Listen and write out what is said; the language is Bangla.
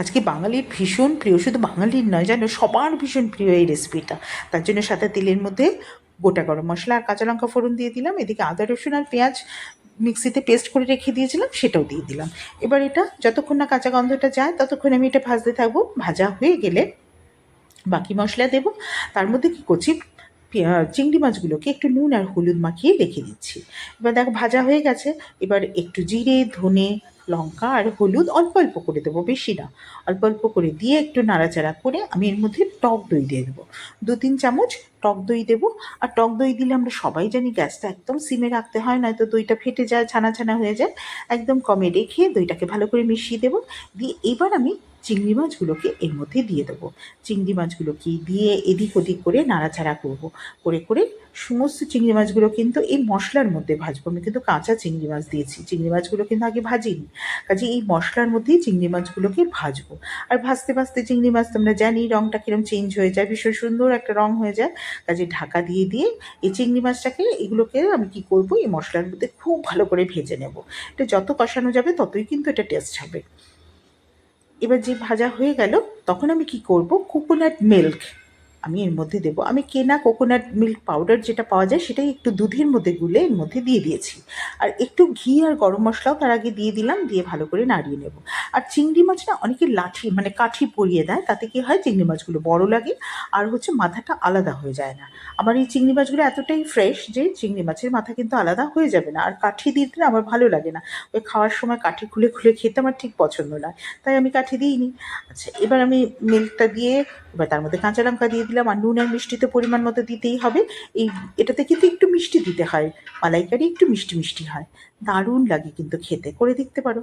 আজকে বাঙালির ভীষণ প্রিয়, শুধু বাঙালির নয়, জানো, সবার ভীষণ প্রিয় এই রেসিপিটা তার জন্য সাথে তেলের মধ্যে গোটা গরম মশলা আর কাঁচা লঙ্কা ফোড়ন দিয়ে দিলাম, এদিকে আদা, রসুন আর পেঁয়াজ মিক্সিতে পেস্ট করে রেখে দিয়েছিলাম, সেটাও দিয়ে দিলাম। এবার এটা যতক্ষণ না কাঁচা গন্ধটা যায়, ততক্ষণ আমি এটা ভাজতে থাকব, ভাজা হয়ে গেলে বাকি মশলা দেবো। তার মধ্যে কি করছি? চিংড়ি মাছগুলোকে একটু নুন আর হলুদ মাখিয়ে রেখে দিচ্ছি। এবার দেখো, ভাজা হয়ে গেছে। এবার একটু জিরে, ধনে, লঙ্কা আর হলুদ অল্প অল্প করে দেবো, বেশি না। অল্প অল্প করে দিয়ে একটু নাড়াচাড়া করে আমি এর মধ্যে টক দই দিয়ে দেবো। দু, তিন চামচ টক দই দেবো। আর টক দই দিলে আমরা সবাই জানি গ্যাসটা একদম সিমে রাখতে হয়, নয়তো দইটা ফেটে যায় ছানা ছানা হয়ে যায়। একদম কমে রেখে দইটাকে ভালো করে মিশিয়ে দেবো। দিয়ে এবার আমি চিংড়ি মাছগুলোকে এর মধ্যে দিয়ে দেবো। চিংড়ি মাছগুলোকে দিয়ে এদিক ওদিক করে নাড়াচাড়া করব। করে করে সমস্ত চিংড়ি মাছগুলো কিন্তু এই মশলার মধ্যে ভাজবো। আমি কিন্তু কাঁচা চিংড়ি মাছ দিয়েছি। চিংড়ি মাছগুলো কিন্তু আগে ভাজিনি। কাজে এই মশলার মধ্যেই চিংড়ি মাছগুলোকে ভাজবো। আর ভাজতে ভাজতে চিংড়ি মাছ তোমরা জানি রঙটা কিরম চেঞ্জ হয়ে যায়, ভীষণ সুন্দর একটা রঙ হয়ে যায়। কাজে ঢাকা দিয়ে দিয়ে এই চিংড়ি মাছটাকে এগুলোকে আমি কি করব, এই মশলার মধ্যে খুব ভালো করে ভেজে নেব। এটা যত কষানো যাবে ততই কিন্তু এটা টেস্ট হবে এবার যে ভাজা হয়ে গেল, তখন আমি কি করব? কোকোনাট মিল্ক আমি এর মধ্যে দেবো। আমি কেনা কোকোনাট মিল্ক পাউডার যেটা পাওয়া যায়, সেটাই একটু দুধের মধ্যে গুলে এর মধ্যে দিয়ে দিয়েছি। আর একটু ঘি আর গরম মশলাও তার আগে দিয়ে দিলাম, দিয়ে ভালো করে নাড়িয়ে নেব। আর চিংড়ি মাছ না অনেকে লাঠি মানে কাঠি পরিয়ে দেয়, তাতে কি হয় চিংড়ি মাছগুলো বড় লাগে আর হচ্ছে মাথাটা আলাদা হয়ে যায় না। আমার এই চিংড়ি মাছগুলো এতটাই ফ্রেশ যে চিংড়ি মাছের মাথা কিন্তু আলাদা হয়ে যাবে না। আর কাঠি দিলে আমার ভালো লাগে না। ওই খাওয়ার সময় কাঠি খুলে খুলে খেতে আমার ঠিক পছন্দ নয়। তাই আমি কাঠি দিইনি। আচ্ছা এবার আমি মিল্কটা দিয়ে, এবার তার মধ্যে কাঁচা লঙ্কা দিয়ে দিলাম আর নুন আর মিষ্টি তো পরিমাণ মতো দিতেই হবে। এই, এটাতে কিন্তু একটু মিষ্টি দিতে হয়। মালাইকারি একটু মিষ্টি মিষ্টি হয়। দারুণ লাগে কিন্তু খেতে। করে দেখতে পারো।